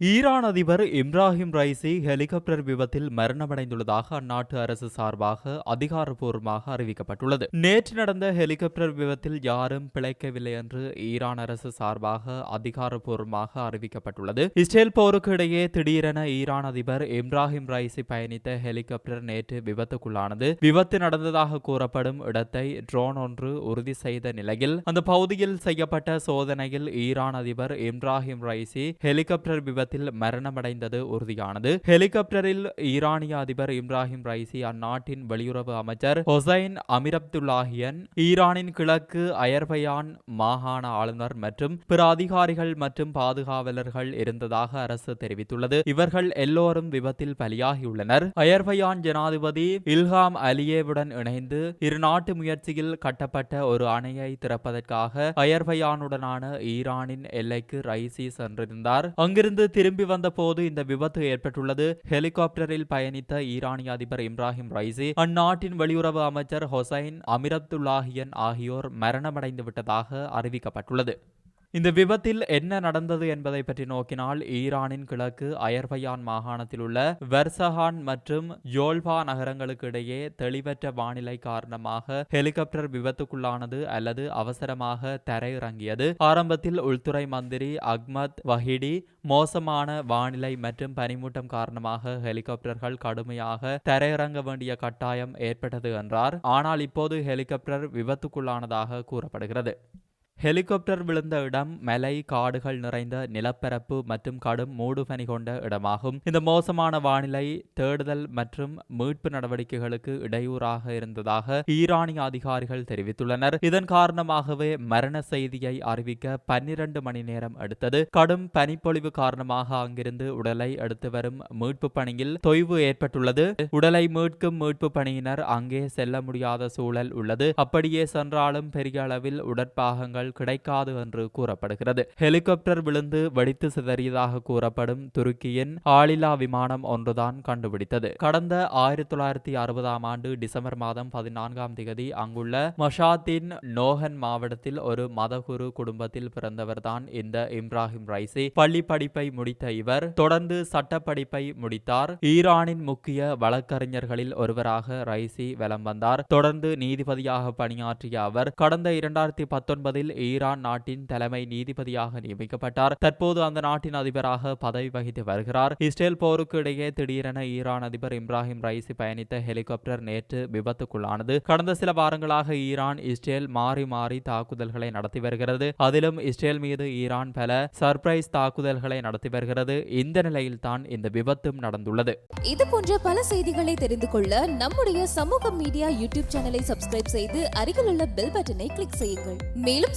Iran அதிபர் Ebrahim Raisi helicopter விபத்தில் மரணமடைந்துள்ளதாக அந்நாட்டு அரசு சார்பாக அதிகாரப்பூர்வமாக அறிவிக்கப்பட்டுள்ளது. நேற்று நடந்த ஹெலிகாப்டர் விபத்தில் யாரும் பிழைக்கவில்லை என்று ஈரான் அரசு சார்பாக அதிகாரப்பூர்வமாக அறிவிக்கப்பட்டுள்ளது. இஸ்ரேல் போருக்கு இடையே திடீரென ஈரான் அதிபர் இப்ராஹிம் ரைசி பயணித்த ஹெலிகாப்டர் நேற்று விபத்துக்குள்ளானது. விபத்து நடந்ததாக கூறப்படும் இடத்தை ட்ரோன் ஒன்று உறுதி செய்த நிலையில் அந்த பகுதியில் செய்யப்பட்ட சோதனையில் ஈரான் அதிபர் இப்ராஹிம் ரைசி ஹெலிகாப்டர் விபத்து விபத்தில் மரணமடைந்தது உறுதியானது. ஹெலிகாப்டரில் ஈரானிய அதிபர் இப்ராஹிம் ரைசி அந்நாட்டின் வெளியுறவு அமைச்சர் ஹொசைன் அமிரப்துல்லாஹியன் ஈரானின் கிழக்கு அயர்பயான் மாகாண ஆளுநர் மற்றும் பிற அதிகாரிகள் மற்றும் பாதுகாவலர்கள் இருந்ததாக அரசு தெரிவித்துள்ளது. இவர்கள் எல்லோரும் விபத்தில் பலியாகியுள்ளனர். அயர்பயான் ஜனாதிபதி இல்ஹாம் அலியேவுடன் இணைந்து இரு நாட்டு முயற்சியில் கட்டப்பட்ட ஒரு அணையை திறப்பதற்காக அயர்பயானுடனான ஈரானின் எல்லைக்கு ரைசி சென்றிருந்தார். அங்கிருந்து திரும்பி வந்தபோது இந்த விபத்து ஏற்பட்டுள்ளது. ஹெலிகாப்டரில் பயணித்த ஈரானிய அதிபர் இப்ராஹிம் ரைசி அந்நாட்டின் வெளியுறவு அமைச்சர் ஹொசைன் அமிரத்துல்லாஹியன் ஆகியோர் மரணமடைந்து விட்டதாக அறிவிக்கப்பட்டுள்ளது. இந்த விபத்தில் என்ன நடந்தது என்பதை பற்றி நோக்கினால் ஈரானின் கிழக்கு அயர்பயான் மாகாணத்தில் உள்ள வெர்சஹான் மற்றும் யோல்பா நகரங்களுக்கு இடையே தெளிவற்ற வானிலை காரணமாக ஹெலிகாப்டர் விபத்துக்குள்ளானது அல்லது அவசரமாக தரையிறங்கியது. ஆரம்பத்தில் உள்துறை மந்திரி அக்மத் வஹிடி மோசமான வானிலை மற்றும் பனிமூட்டம் காரணமாக ஹெலிகாப்டர்கள் கடுமையாக தரையிறங்க வேண்டிய கட்டாயம் ஏற்பட்டது என்றார். ஆனால் இப்போது ஹெலிகாப்டர் விபத்துக்குள்ளானதாக கூறப்படுகிறது. ஹெலிகாப்டர் விழுந்த இடம் மலை காடுகள் நிறைந்த நிலப்பரப்பு மற்றும் கடும் மூடுபனி கொண்ட இடமாகும். இந்த மோசமான வானிலை தேடுதல் மற்றும் மீட்பு நடவடிக்கைகளுக்கு இடையூறாக இருந்ததாக ஈரானிய அதிகாரிகள் தெரிவித்துள்ளனர். இதன் காரணமாகவே மரண செய்தியை அறிவிக்க பன்னிரண்டு மணி நேரம் எடுத்தது. கடும் பனிப்பொழிவு காரணமாக அங்கிருந்து உடலை எடுத்து வரும் மீட்பு பணியில் தொய்வு ஏற்பட்டுள்ளது. உடலை மீட்கும் மீட்பு பணியினர் அங்கே செல்ல முடியாத சூழல் உள்ளது. அப்படியே சென்றாலும் பெரிய அளவில் உடற்பாகங்கள் கிடைக்காது என்று கூறப்படுகிறது. ஹெலிகாப்டர் விழுந்து வெடித்து சிதறியதாக கூறப்படும் துருக்கியின் ஆளில்லா விமானம் ஒன்றுதான் கண்டுபிடித்தது. கடந்த ஆயிரத்தி தொள்ளாயிரத்தி அறுபதாம் ஆண்டு டிசம்பர் மாதம் பதினான்காம் தேதி அங்குள்ள மஷாத்தின் நோஹன் மாவட்டத்தில் ஒரு மதகுரு குடும்பத்தில் பிறந்தவர்தான் இந்த இப்ராஹிம் ரைசி. பள்ளி படிப்பை முடித்த இவர் தொடர்ந்து சட்ட படிப்பை முடித்தார். ஈரானின் முக்கிய வழக்கறிஞர்களில் ஒருவராக ரைசி வலம் வந்தார். தொடர்ந்து நீதிபதியாக பணியாற்றிய அவர் கடந்த இரண்டாயிரத்தி பத்தொன்பதில் ஈரான் நாட்டின் தலைமை நீதிபதியாக நியமிக்கப்பட்டார். தற்போது அந்த நாட்டின் அதிபராக பதவி வகித்து வருகிறார். இஸ்ரேல் போருக்கு இடையே திடீரென ஈரான் அதிபர் இப்ராஹிம் ரைசி பயணித்த ஹெலிகாப்டர் நேற்று விபத்துக்குள்ளானது. கடந்த சில வாரங்களாக ஈரான் இஸ்ரேல் மாறி மாறி தாக்குதல்களை நடத்தி வருகிறது. அதிலும் இஸ்ரேல் மீது ஈரான் பல சர்ப்ரைஸ் தாக்குதல்களை நடத்தி வருகிறது. இந்த நிலையில்தான் இந்த விபத்தும் நடந்துள்ளது. இது போன்ற பல செய்திகளை தெரிந்து கொள்ள நம்முடைய சமூக மீடியா யூடியூப் சேனலை சப்ஸ்கிரைப் செய்து அருகில் உள்ள பெல் பட்டனை கிளிக் செய்யுங்கள். மேலும்